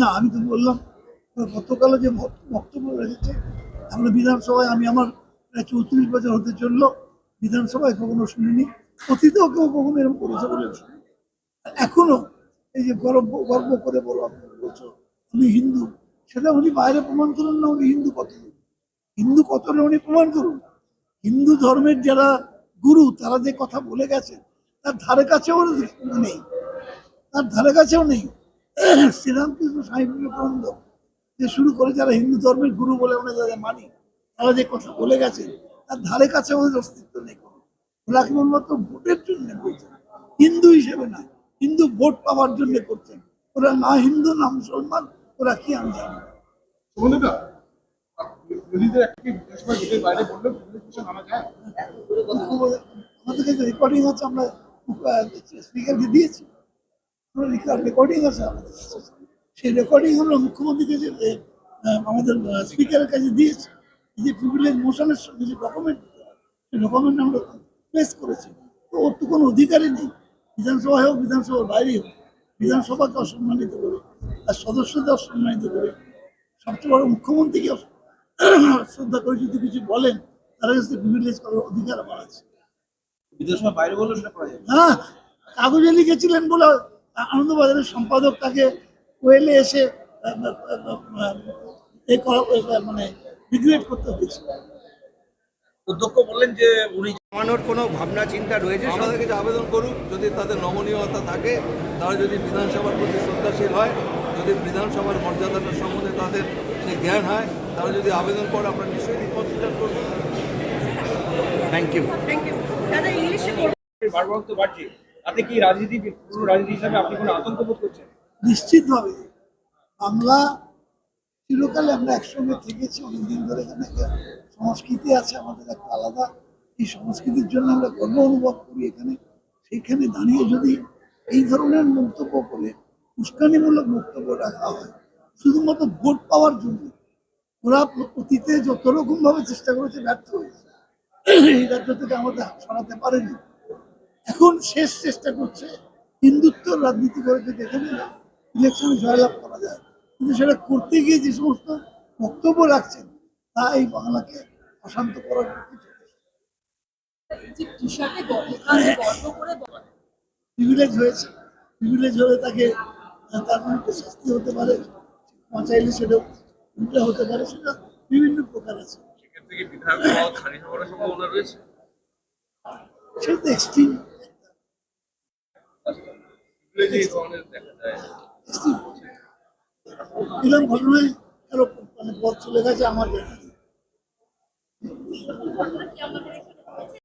না, আমি তো বললাম গতকালও যে বক্তব্য রেখেছে আমরা বিধানসভায়, আমি আমার প্রায় চৌত্রিশ বছর হতে চলল, বিধানসভায় কখনো শুনিনি, অতীতেও কেউ কখনো এরকম করেছে বলে এখনও এই যে গর্ব গর্ব করে বলো আপনি, বলছো, উনি হিন্দু, সেটা উনি বাইরে প্রমাণ করুন না, উনি হিন্দু কত? হিন্দু কত না উনি প্রমাণ করুন? হিন্দু ধর্মের যারা গুরু, তারা যে কথা বলে গেছে, তার ধারে কাছেও নেই, তার ধারে কাছেও নেই। শ্রীরামকৃষ্ণ স্বামী বিবেকানন্দ যে শুরু করে যারা হিন্দু ধর্মের গুরু বলে আমরা যাদের মানি তারা যে কথা বলে গেছে তার ধারে কাছে ওদের অস্তিত্ব নেই কোনো। ওরা কেবলমাত্র ভোটের জন্য বলছেন হিন্দু হিসেবে না হিন্দু ভোট পাওয়ার জন্য করছেন ওরা না হিন্দু না মুসলমান ওরা কি আমি জানি আমাদের কাছে রেকর্ডিং আছে আমরা স্পিকারকে দিয়েছি। রেকর্ডিং আছে আমাদের সেই রেকর্ডিং আমরা মুখ্যমন্ত্রীর কাছে আমাদের স্পিকারের কাছে দিয়েছি যে প্রিভিলেজ মোশনের সঙ্গে যে ডকুমেন্ট সেই ডকুমেন্ট আমরা প্লেস করেছি। তো ওর তো কোনো অধিকারই নেই। বিধানসভায় হোক বিধানসভার বাইরে হোক বিধানসভাকে অসম্মানিত করে আর সদস্যদের অসম্মানিত করে। সবচেয়ে বড় মুখ্যমন্ত্রীকে শ্রদ্ধা করে যদি কিছু বলেন তারা কাছে প্রিভিলেজ করার অধিকার আমার আছে। বিধানসভা বাইরে বললেও সেটা করা যাবে। হ্যাঁ কাগজে লিখেছিলেন বলে আনন্দবাজারের সম্পাদক তাকে ওয়েলে এসে আহ, আহ, আহ, এ করা আহ, মানে রিগ্রেট করতে হয়েছে। অধ্যক্ষ বললেন যে উনি জানানোর কোনো ভাবনা চিন্তা রয়েছে? আমাদের কাছে আবেদন করুক যদি তাদের নমনীয়তা থাকে তারা যদি বিধানসভার প্রতি শ্রদ্ধাশীল হয় যদি বিধানসভার মর্যাদাটা সম্বন্ধে তাদের সে জ্ঞান হয় তারা যদি আবেদন করে আমরা নিশ্চয়ই রিকনসিডার করব। থ্যাংক ইউ থ্যাংক ইউ দাদা ইংলিশে বাড়ছে তাতে কি রাজনীতি পুরো রাজনীতি হিসাবে আপনি কোনো আতঙ্ক বোধ করছেন? নিশ্চিতভাবে। বাংলা চিরকালে আমরা একসঙ্গে থেকেছি, অনেকদিন ধরে এখানে সংস্কৃতি আছে, আমাদের একটা আলাদা। এই সংস্কৃতির জন্য আমরা গর্ব অনুভব করি এখানে। সেইখানে দাঁড়িয়ে যদি এই ধরনের মন্তব্য করে, উস্কানিমূলক বক্তব্য রাখা হয়, শুধুমাত্র ভোট পাওয়ার জন্য, ওরা অতীতে যত রকম ভাবে চেষ্টা করেছে, ব্যর্থ হয়েছে। এই রাজ্য থেকে আমাদের সরাতে পারেনি। এখন শেষ চেষ্টা করছে হিন্দুত্ব রাজনীতি করে যদি এখানে ইলেকশনে জয়লাভ করা যায়। কিন্তু সেটা করতে গিয়ে যে সমস্ত বক্তব্য রাখছেন তা এই বাংলাকে অশান্ত করার প্রিভিলেজ হয়েছে। প্রিভিলেজ হলে তাকে তার বিরুদ্ধে শাস্তি হতে পারে বাঁচাইলে সেটা উল্টা হতে পারে সেটা বিভিন্ন প্রকার আছে। সেটা তো এক্সট্রিম দেখা এরকম ঘটনায় মানে পথ চলে গেছে আমার জানা